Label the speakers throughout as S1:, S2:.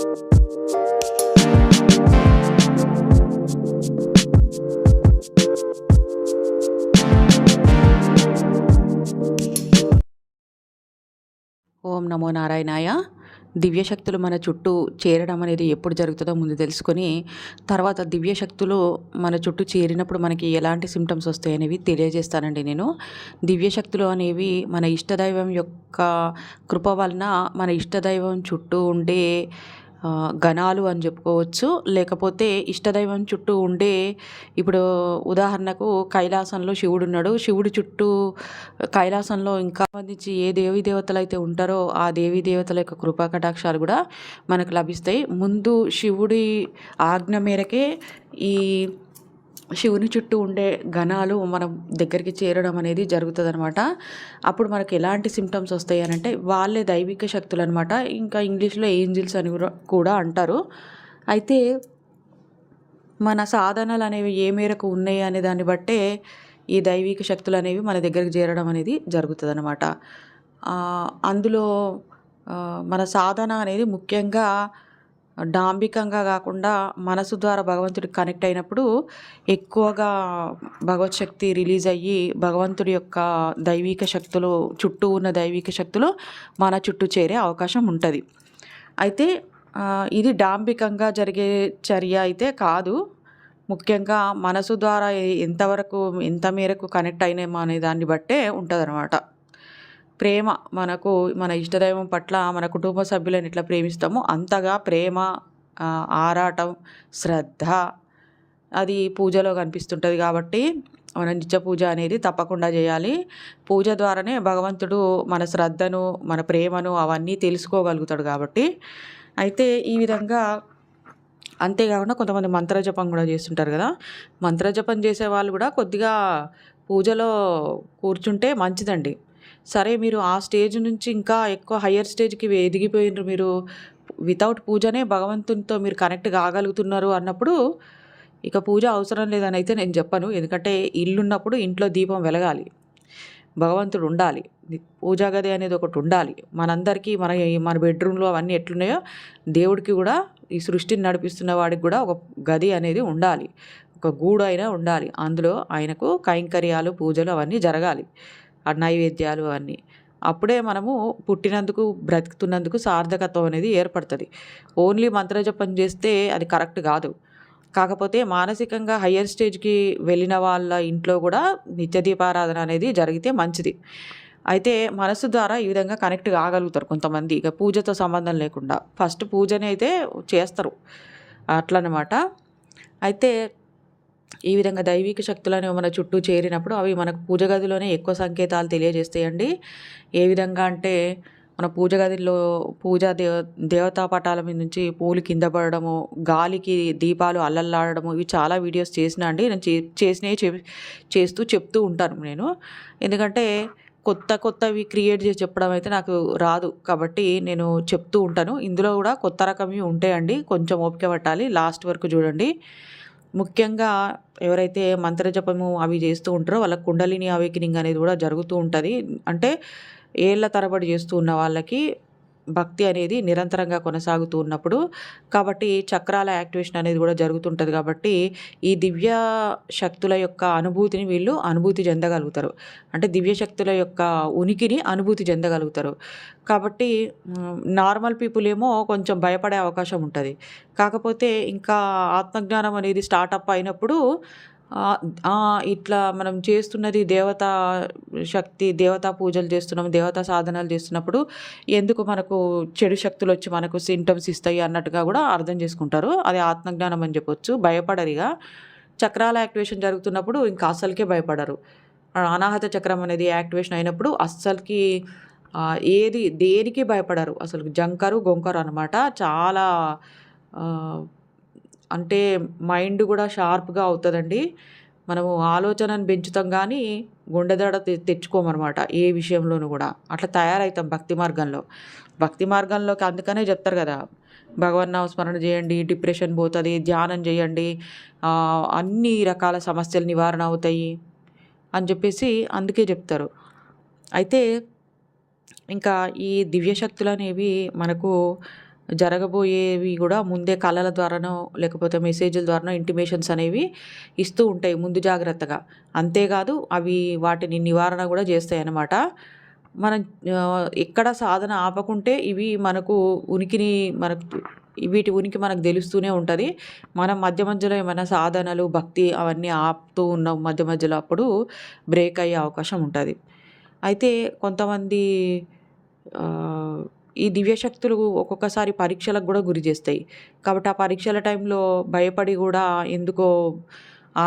S1: ఓం నమో నారాయణాయ. దివ్యశక్తులు మన చుట్టూ చేరడం అనేది ఎప్పుడు జరుగుతుందో ముందు తెలుసుకొని తర్వాత దివ్యశక్తులు మన చుట్టూ చేరినప్పుడు మనకి ఎలాంటి సిమ్టమ్స్ వస్తాయి అనేవి తెలియజేస్తానండి నేను. దివ్యశక్తులు అనేవి మన ఇష్టదైవం యొక్క కృప వలన మన ఇష్టదైవం చుట్టూ ఉండే గణాలు అని చెప్పుకోవచ్చు. లేకపోతే ఇష్టదైవం చుట్టూ ఉండే ఇప్పుడు ఉదాహరణకు కైలాసంలో శివుడు ఉన్నాడు. శివుడు చుట్టూ కైలాసంలో ఇంకా సంబంధించి ఏ దేవీ దేవతలు అయితే ఉంటారో ఆ దేవీ దేవతల యొక్క కృపా కటాక్షాలు కూడా మనకు లభిస్తాయి. ముందు శివుడి ఆజ్ఞ మేరకే ఈ శివుని చుట్టూ ఉండే గణాలు మనం దగ్గరికి చేరడం అనేది జరుగుతుంది అనమాట అప్పుడు మనకి ఎలాంటి సిమ్టమ్స్ వస్తాయి అని అంటే వాళ్ళే దైవిక శక్తులు అనమాట ఇంకా ఇంగ్లీష్లో ఏంజిల్స్ అని కూడా- కూడా అంటారు. అయితే మన సాధనలు అనేవి ఏ మేరకు ఉన్నాయి అనే దాన్ని బట్టే ఈ దైవిక శక్తులు అనేవి మన దగ్గరికి చేరడం అనేది జరుగుతుంది అనమాట అందులో మన సాధన అనేది ముఖ్యంగా డాంబికంగా కాకుండా మనసు ద్వారా భగవంతుడికి కనెక్ట్ అయినప్పుడు ఎక్కువగా భగవత్ శక్తి రిలీజ్ అయ్యి భగవంతుడి యొక్క దైవిక శక్తులు చుట్టూ ఉన్న దైవిక శక్తులు మన చుట్టూ చేరే అవకాశం ఉంటుంది. అయితే ఇది డాంబికంగా జరిగే చర్య అయితే కాదు. ముఖ్యంగా మనసు ద్వారా ఎంతవరకు ఎంత మేరకు కనెక్ట్ అయినామో అనే దాన్ని బట్టే ఉంటుంది ప్రేమ మనకు మన ఇష్టదైవం పట్ల మన కుటుంబ సభ్యులను ఎట్లా ప్రేమిస్తామో అంతగా ప్రేమ ఆరాటం శ్రద్ధ అది పూజలో కనిపిస్తుంటుంది కాబట్టి మన నిత్య పూజ అనేది తప్పకుండా చేయాలి. పూజ ద్వారానే భగవంతుడు మన శ్రద్ధను మన ప్రేమను అవన్నీ తెలుసుకోగలుగుతాడు కాబట్టి. అయితే ఈ విధంగా అంతేకాకుండా కొంతమంది మంత్రజపం కూడా చేస్తుంటారు కదా. మంత్రజపం చేసే వాళ్ళు కూడా కొద్దిగా పూజలో కూర్చుంటే మంచిదండి. సరే మీరు ఆ స్టేజ్ నుంచి ఇంకా ఎక్కువ హయ్యర్ స్టేజ్కి ఎదిగిపోయినారు మీరు. వితౌట్ పూజనే భగవంతునితో మీరు కనెక్ట్ కాగలుగుతున్నారు అన్నప్పుడు ఇక పూజ అవసరం లేదని అయితే నేను చెప్పను. ఎందుకంటే ఇల్లున్నప్పుడు ఇంట్లో దీపం వెలగాలి. భగవంతుడు ఉండాలి. పూజా గది అనేది ఒకటి ఉండాలి. మనందరికీ మన మన బెడ్రూమ్లో అవన్నీ ఎట్లున్నాయో దేవుడికి కూడా ఈ సృష్టిని నడిపిస్తున్న వాడికి కూడా ఒక గది అనేది ఉండాలి. ఒక గూడు అయినా ఉండాలి. అందులో ఆయనకు కైంకర్యాలు పూజలు అవన్నీ జరగాలి. నైవేద్యాలు అన్నీ అప్పుడే మనము పుట్టినందుకు బ్రతుకుతున్నందుకు సార్థకత్వం అనేది ఏర్పడుతుంది. ఓన్లీ మంత్రజపం చేస్తే అది కరెక్ట్ కాదు. కాకపోతే మానసికంగా హయ్యర్ స్టేజ్కి వెళ్ళిన వాళ్ళ ఇంట్లో కూడా నిత్య దీపారాధన అనేది జరిగితే మంచిది. అయితే మనసు ద్వారా ఈ విధంగా కనెక్ట్ కాగలుగుతారు కొంతమంది. ఇక పూజతో సంబంధం లేకుండా. ఫస్ట్ పూజని అయితే చేస్తారు. అట్లనమాట అయితే ఈ విధంగా దైవిక శక్తులు అనేవి మన చుట్టూ చేరినప్పుడు అవి మనకు పూజ గదిలోనే ఎక్కువ సంకేతాలు తెలియజేస్తాయండి. ఏ విధంగా అంటే మన పూజ గదిలో పూజా దేవ దేవతా పటాల మీద నుంచి పూలు కింద పడడము గాలికి దీపాలు అల్లల్లాడడము ఇవి చాలా వీడియోస్ చేసిన అండి. నేను చే చేసినవి చేస్తూ చెప్తూ ఉంటాను నేను. ఎందుకంటే కొత్త కొత్తవి క్రియేట్ చేసి చెప్పడం అయితే నాకు రాదు. కాబట్టి నేను చెప్తూ ఉంటాను. ఇందులో కూడా కొత్త రకమే ఉంటాయండి. కొంచెం ఓపిక పట్టాలి. లాస్ట్ వరకు చూడండి. ముఖ్యంగా ఎవరైతే మంత్రజపము అవి చేస్తూ ఉంటారో వాళ్ళకి కుండలిని అవేకినింగ్ అనేది కూడా జరుగుతూ ఉంటుంది. అంటే ఏళ్ళ తరబడి చేస్తూ ఉన్న వాళ్ళకి భక్తి అనేది నిరంతరంగా కొనసాగుతూ ఉన్నప్పుడు కాబట్టి చక్రాల యాక్టివేషన్ అనేది కూడా జరుగుతుంటుంది కాబట్టి ఈ దివ్య శక్తుల యొక్క అనుభూతిని వీళ్ళు అనుభూతి చెందగలుగుతారు. అంటే దివ్య శక్తుల యొక్క ఉనికిని అనుభూతి చెందగలుగుతారు. కాబట్టి నార్మల్ పీపుల్ ఏమో కొంచెం భయపడే అవకాశం ఉంటుంది. కాకపోతే ఇంకా ఆత్మజ్ఞానం అనేది స్టార్టప్ అయినప్పుడు ఇట్లా మనం చేస్తున్నది దేవతా శక్తి దేవతా పూజలు చేస్తున్నాం దేవతా సాధనాలు చేస్తున్నప్పుడు ఎందుకు మనకు చెడు శక్తులు వచ్చి మనకు సింటమ్స్ ఇస్తాయి అన్నట్టుగా కూడా అర్థం చేసుకుంటారు. అది ఆత్మజ్ఞానం అని చెప్పొచ్చు. భయపడరిగా. చక్రాల యాక్టివేషన్ జరుగుతున్నప్పుడు ఇంకా అస్సలకే భయపడరు. అనాహత చక్రం అనేది యాక్టివేషన్ అయినప్పుడు అస్సలకి ఏది దేనికి భయపడరు. అసలు జంకరు గొంకరు అనమాట చాలా అంటే మైండ్ కూడా షార్ప్గా అవుతుందండి. మనము ఆలోచనను పెంచుతాం కానీ గుండెదడ తె తెచ్చుకోమన్నమాట ఏ విషయంలోనూ కూడా. అట్లా తయారవుతాం భక్తి మార్గంలో. భక్తి మార్గంలోకి అందుకనే చెప్తారు కదా భగవన్నామ స్మరణ చేయండి డిప్రెషన్ పోతుంది ధ్యానం చేయండి అన్ని రకాల సమస్యలు నివారణ అవుతాయి అని చెప్పేసి అందుకే చెప్తారు. అయితే ఇంకా ఈ దివ్యశక్తులు అనేవి మనకు జరగబోయేవి కూడా ముందే కళల ద్వారానో లేకపోతే మెసేజ్‌ల ద్వారానో ఇంటిమేషన్స్ అనేవి ఇస్తూ ఉంటాయి ముందు జాగ్రత్తగా. అంతేకాదు అవి వాటిని నివారణ కూడా చేస్తాయి అన్నమాట మనం ఎక్కడ సాధన ఆపకుంటే ఇవి మనకు ఉనికిని మనకు వీటి ఉనికి మనకు తెలుస్తూనే ఉంటుంది. మనం మధ్య మధ్యలో ఏమైనా సాధనలు, భక్తి అవన్నీ ఆపుతూ ఉన్నాం మధ్య మధ్యలో అప్పుడు బ్రేక్ అయ్యే అవకాశం ఉంటుంది. అయితే కొంతమంది ఈ దివ్యశక్తులు ఒక్కొక్కసారి పరీక్షలకు కూడా గురి చేస్తాయి. కాబట్టి ఆ పరీక్షల టైంలో భయపడి కూడా ఎందుకో ఆ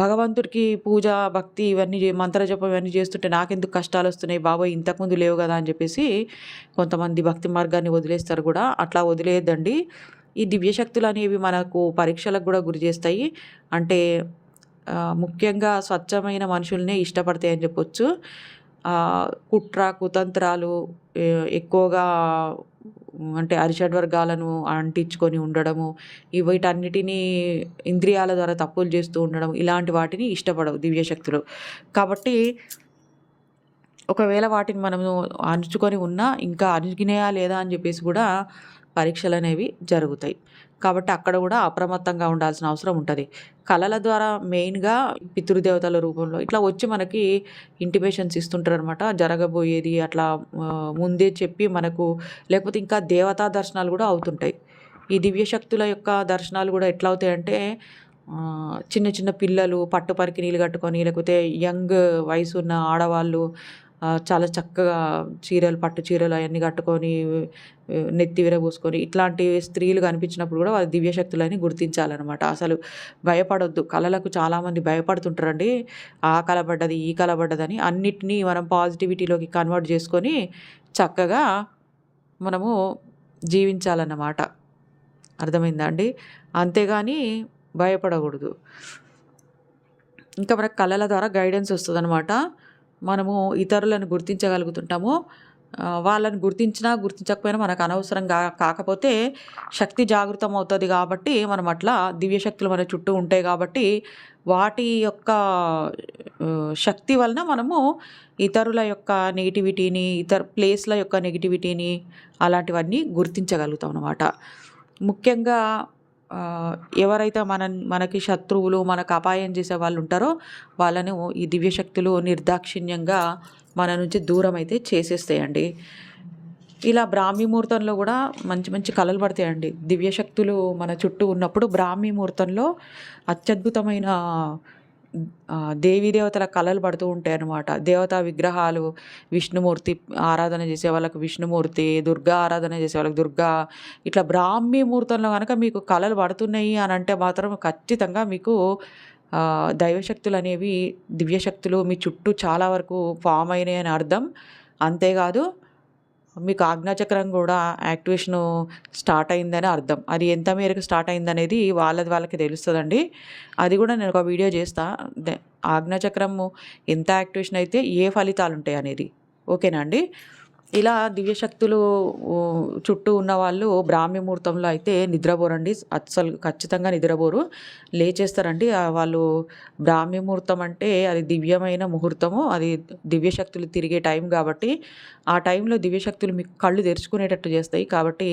S1: భగవంతుడికి పూజ, భక్తి ఇవన్నీ జే మంత్రజపం ఇవన్నీ చేస్తుంటే నాకెందుకు కష్టాలొస్తున్నాయి బాబోయ్! ఇంతకుముందు లేవు కదా అని చెప్పేసి కొంతమంది భక్తి మార్గాన్ని వదిలేస్తారు కూడా అట్లా వదిలేయద్దండి ఈ దివ్యశక్తులు అనేవి మనకు పరీక్షలకు కూడా గురి చేస్తాయి. అంటే ముఖ్యంగా స్వచ్ఛమైన మనుషుల్నే ఇష్టపడతాయని చెప్పొచ్చు. కుట్ర, కుతంత్రాలు ఎక్కువగా అంటే అరిషడ్ వర్గాలను అంటించుకొని ఉండడము, వీటన్నిటినీ ఇంద్రియాల ద్వారా తప్పులు చేస్తూ ఉండడం ఇలాంటి వాటిని ఇష్టపడవు దివ్యశక్తులు. కాబట్టి ఒకవేళ వాటిని మనము అణుచుకొని ఉన్నా ఇంకా అణిగినయా లేదా అని చెప్పేసి కూడా పరీక్షలు అనేవి జరుగుతాయి. కాబట్టి అక్కడ కూడా అప్రమత్తంగా ఉండాల్సిన అవసరం ఉంటుంది కళల ద్వారా మెయిన్‌గా పితృదేవతల రూపంలో ఇట్లా వచ్చి మనకి ఇంటిమేషన్స్ ఇస్తుంటారనమాట. జరగబోయేది అట్లా ముందే చెప్పి మనకు లేకపోతే ఇంకా దేవతా దర్శనాలు కూడా అవుతుంటాయి. ఈ దివ్యశక్తుల యొక్క దర్శనాలు కూడా ఎట్లా అవుతాయంటే చిన్న చిన్న పిల్లలు పట్టు నీళ్ళు కట్టుకొని లేకపోతే యంగ్ వయసున్న ఆడవాళ్ళు చాలా చక్కగా చీరలు పట్టు చీరలు అవన్నీ కట్టుకొని నెత్తి విరబూసుకొని ఇట్లాంటి స్త్రీలు కనిపించినప్పుడు కూడా వాళ్ళు దివ్యశక్తులని గుర్తించాలన్నమాట అసలు భయపడొద్దు. కళలకు చాలామంది భయపడుతుంటారండి. ఆ కళ పడ్డది, ఈ కళ పడ్డదని మనం పాజిటివిటీలోకి కన్వర్ట్ చేసుకొని చక్కగా మనము జీవించాలన్నమాట. అర్థమైందా అండి? అంతేగాని భయపడకూడదు. ఇంకా మనకు కళల ద్వారా గైడెన్స్ వస్తుంది అనమాట మనము ఇతరులను గుర్తించగలుగుతుంటాము. వాళ్ళని గుర్తించినా, గుర్తించకపోయినా మనకు అనవసరంగా కాకపోతే శక్తి జాగృతం అవుతుంది కాబట్టి మనం అట్లా దివ్యశక్తులు మన చుట్టూ ఉంటాయి కాబట్టి వాటి యొక్క శక్తి వలన మనము ఇతరుల యొక్క నెగిటివిటీని ఇతర ప్లేస్‌ల యొక్క నెగిటివిటీని అలాంటివన్నీ గుర్తించగలుగుతాం అన్నమాట. ముఖ్యంగా ఎవరైతే మన మనకి శత్రువులు, మనకు అపాయం చేసే వాళ్ళు ఉంటారో వాళ్ళను ఈ దివ్యశక్తులు నిర్దాక్షిణ్యంగా మన నుంచి దూరం అయితే చేసేస్తాయండి. ఇలా బ్రాహ్మీ ముహూర్తంలో కూడా మంచి మంచి కళలు పడతాయండి. దివ్యశక్తులు మన చుట్టూ ఉన్నప్పుడు బ్రాహ్మీ ముహూర్తంలో అత్యద్భుతమైన దేవతల కళలు పడుతూ ఉంటాయి అన్నమాట దేవతా విగ్రహాలు విష్ణుమూర్తి ఆరాధన చేసే వాళ్ళకి విష్ణుమూర్తి, దుర్గా ఆరాధన చేసే వాళ్ళకి దుర్గా ఇట్లా బ్రాహ్మీ ముహూర్తంలో కనుక మీకు కళలు పడుతున్నాయి అని అంటే మాత్రం ఖచ్చితంగా మీకు దైవశక్తులు అనేవి దివ్యశక్తులు మీ చుట్టూ చాలా వరకు ఫామ్ అయినాయి అని అర్థం. అంతేకాదు మీకు ఆజ్ఞాచక్రం కూడా యాక్టివేషను స్టార్ట్ అయిందని అర్థం. అది ఎంత మేరకు స్టార్ట్ అయిందనేది వాళ్ళది వాళ్ళకి తెలుస్తుందండి అది కూడా నేను ఒక వీడియో చేస్తా. ఆజ్ఞాచక్రము ఎంత యాక్టివేషన్ అయితే ఏ ఫలితాలు ఉంటాయి అనేది. ఓకేనా అండి? ఇలా దివ్యశక్తులు చుట్టూ ఉన్న వాళ్ళు బ్రాహ్మీ ముహూర్తంలో అయితే నిద్రపోరండి. అస్సలు ఖచ్చితంగా నిద్రపోరు. లేచేస్తారండి. వాళ్ళు బ్రాహ్మీ ముహూర్తం అంటే అది దివ్యమైన ముహూర్తము. అది దివ్యశక్తులు తిరిగే టైం కాబట్టి ఆ టైంలో దివ్యశక్తులు మీకు కళ్ళు తెరుచుకునేటట్టు చేస్తాయి. కాబట్టి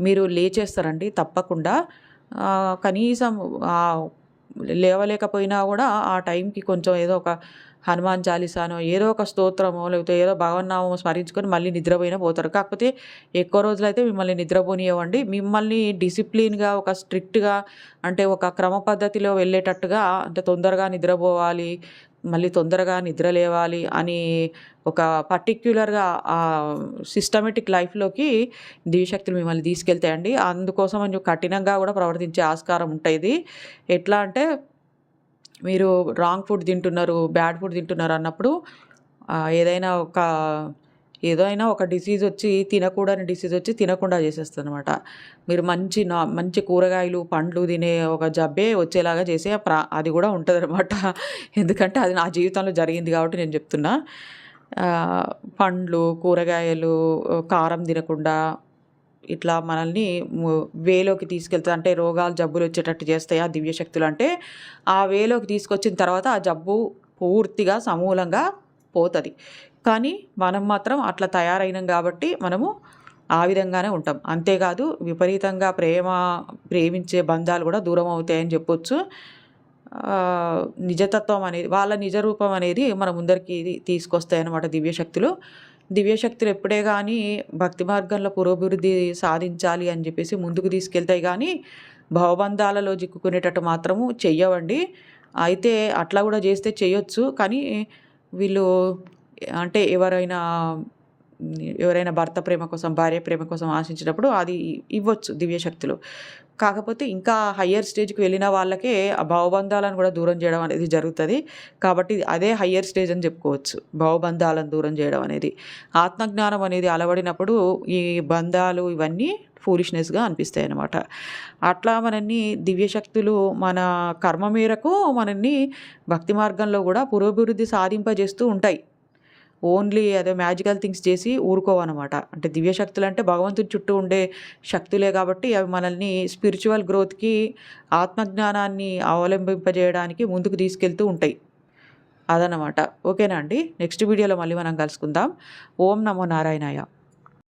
S1: మీరు లేచేస్తారండి తప్పకుండా. కనీసం లేవలేకపోయినా కూడా ఆ టైంకి కొంచెం ఏదో ఒక హనుమాన్ చాలీసానో ఏదో ఒక స్తోత్రమో లేకపోతే ఏదో భగవన్నామమో స్మరించుకొని మళ్ళీ నిద్రపోయినా పోతారు. కాకపోతే ఎక్కువ రోజులైతే మిమ్మల్ని నిద్రపోనివ్వండి మిమ్మల్ని డిసిప్లిన్‌గా ఒక స్ట్రిక్ట్‌గా అంటే ఒక క్రమ పద్ధతిలో వెళ్ళేటట్టుగా అంటే తొందరగా నిద్రపోవాలి, మళ్ళీ తొందరగా నిద్ర లేవాలి అని ఒక పర్టిక్యులర్‌గా సిస్టమేటిక్ లైఫ్‌లోకి దివిశక్తులు మిమ్మల్ని తీసుకెళ్తాయండి. అందుకోసం కొంచెం కఠినంగా కూడా ప్రవర్తించే ఆస్కారం ఉంటుంది ఎట్లా అంటే మీరు రాంగ్ ఫుడ్ తింటున్నారు, బ్యాడ్ ఫుడ్ తింటున్నారు అన్నప్పుడు ఏదైనా ఒక ఏదైనా ఒక డిసీజ్ వచ్చి తినకూడని డిసీజ్ వచ్చి తినకుండా చేసేస్తదనమాట. మీరు మంచి నా మంచి కూరగాయలు, పండ్లు తినే ఒక జబ్బే వచ్చేలాగా చేసే ప్రా అది కూడా ఉంటుంది అనమాట ఎందుకంటే అది నా జీవితంలో జరిగింది కాబట్టి నేను చెప్తున్నా. పండ్లు, కూరగాయలు, కారం తినకుండా ఇట్లా మనల్ని వేలోకి తీసుకెళ్తది. అంటే రోగాలు, జబ్బులు వచ్చేటట్టు చేస్తాయి ఆ దివ్యశక్తులు అంటే ఆ వేలోకి తీసుకొచ్చిన తర్వాత ఆ జబ్బు పూర్తిగా సమూలంగా పోతుంది. కానీ మనం మాత్రం అట్లా తయారైనాం కాబట్టి మనము ఆ విధంగానే ఉంటాం. అంతేకాదు విపరీతంగా ప్రేమ ప్రేమించే బంధాలు కూడా దూరం అవుతాయని చెప్పొచ్చు. నిజతత్వం అనేది వాళ్ళ నిజ రూపం అనేది మన ముందరికి తీసుకొస్తాయి అన్నమాట దివ్యశక్తులు దివ్యశక్తులు ఎప్పుడే కానీ భక్తి మార్గంలో పురోభివృద్ధి సాధించాలి అని చెప్పేసి ముందుకు తీసుకెళ్తాయి కానీ భవబంధాలలో చిక్కుకునేటట్టు మాత్రము చెయ్యవండి. అయితే అట్లా కూడా చేస్తే చేయొచ్చు కానీ వీళ్ళు అంటే ఎవరైనా ఎవరైనా భర్త ప్రేమ కోసం భార్య ప్రేమ కోసం ఆశించినప్పుడు అది ఇవ్వచ్చు దివ్యశక్తులు. కాకపోతే ఇంకా హయ్యర్ స్టేజ్కి వెళ్ళిన వాళ్ళకే ఆ భావబంధాలను కూడా దూరం చేయడం అనేది జరుగుతుంది. కాబట్టి అదే హయ్యర్ స్టేజ్ అని చెప్పుకోవచ్చు. భావబంధాలను దూరం చేయడం అనేది. ఆత్మజ్ఞానం అనేది అలవడినప్పుడు ఈ బంధాలు ఇవన్నీ ఫూలిష్నెస్గా అనిపిస్తాయి అన్నమాట. అట్లా మనల్ని దివ్యశక్తులు మన కర్మ మేరకు మనల్ని భక్తి మార్గంలో కూడా పురోభివృద్ధి సాధింపజేస్తూ ఉంటాయి. ఓన్లీ అదే మ్యాజికల్ థింగ్స్ చేసి ఊరుకోవన్నమాట. అంటే దివ్యశక్తులు అంటే భగవంతుడి చుట్టూ ఉండే శక్తులే కాబట్టి అవి మనల్ని స్పిరిచువల్ గ్రోత్కి ఆత్మజ్ఞానాన్ని అవలంబింపజేయడానికి ముందుకు తీసుకెళ్తూ ఉంటాయి. అదనమాట ఓకేనా అండి? నెక్స్ట్ వీడియోలో మళ్ళీ మనం కలుసుకుందాం. ఓం నమో నారాయణాయ.